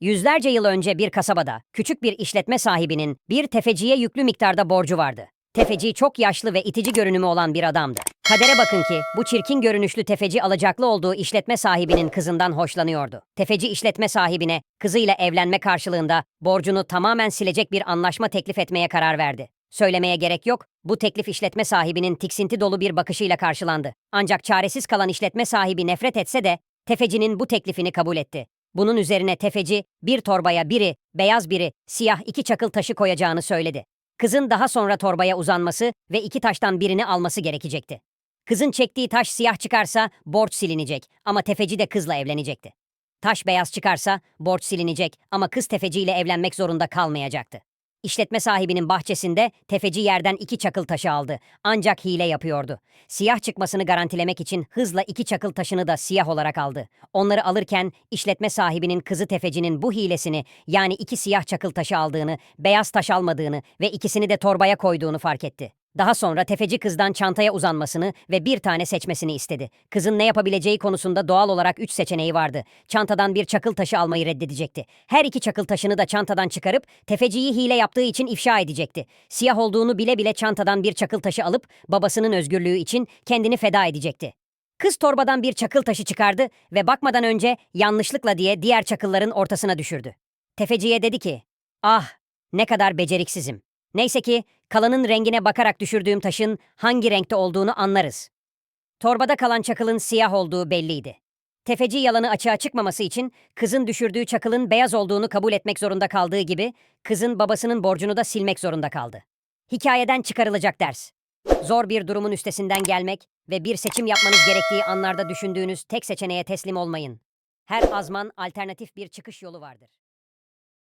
Yüzlerce yıl önce bir kasabada küçük bir işletme sahibinin bir tefeciye yüklü miktarda borcu vardı. Tefeci çok yaşlı ve itici görünümü olan bir adamdı. Kadere bakın ki bu çirkin görünüşlü tefeci alacaklı olduğu işletme sahibinin kızından hoşlanıyordu. Tefeci işletme sahibine kızıyla evlenme karşılığında borcunu tamamen silecek bir anlaşma teklif etmeye karar verdi. Söylemeye gerek yok, bu teklif işletme sahibinin tiksinti dolu bir bakışıyla karşılandı. Ancak çaresiz kalan işletme sahibi nefret etse de tefecinin bu teklifini kabul etti. Bunun üzerine tefeci bir torbaya biri, beyaz biri, siyah iki çakıl taşı koyacağını söyledi. Kızın daha sonra torbaya uzanması ve iki taştan birini alması gerekecekti. Kızın çektiği taş siyah çıkarsa borç silinecek ama tefeci de kızla evlenecekti. Taş beyaz çıkarsa borç silinecek ama kız tefeciyle evlenmek zorunda kalmayacaktı. İşletme sahibinin bahçesinde tefeci yerden iki çakıl taşı aldı. Ancak hile yapıyordu. Siyah çıkmasını garantilemek için hızla iki çakıl taşını da siyah olarak aldı. Onları alırken işletme sahibinin kızı tefecinin bu hilesini yani iki siyah çakıl taşı aldığını, beyaz taş almadığını ve ikisini de torbaya koyduğunu fark etti. Daha sonra tefeci kızdan çantaya uzanmasını ve bir tane seçmesini istedi. Kızın ne yapabileceği konusunda doğal olarak üç seçeneği vardı. Çantadan bir çakıl taşı almayı reddedecekti. Her iki çakıl taşını da çantadan çıkarıp tefeciyi hile yaptığı için ifşa edecekti. Siyah olduğunu bile bile çantadan bir çakıl taşı alıp babasının özgürlüğü için kendini feda edecekti. Kız torbadan bir çakıl taşı çıkardı ve bakmadan önce yanlışlıkla diye diğer çakılların ortasına düşürdü. Tefeciye dedi ki, "Ah, ne kadar beceriksizim. Neyse ki kalanın rengine bakarak düşürdüğüm taşın hangi renkte olduğunu anlarız." Torbada kalan çakılın siyah olduğu belliydi. Tefeci yalanı açığa çıkmaması için kızın düşürdüğü çakılın beyaz olduğunu kabul etmek zorunda kaldığı gibi kızın babasının borcunu da silmek zorunda kaldı. Hikayeden çıkarılacak ders. Zor bir durumun üstesinden gelmek ve bir seçim yapmanız gerektiği anlarda düşündüğünüz tek seçeneğe teslim olmayın. Her azman alternatif bir çıkış yolu vardır.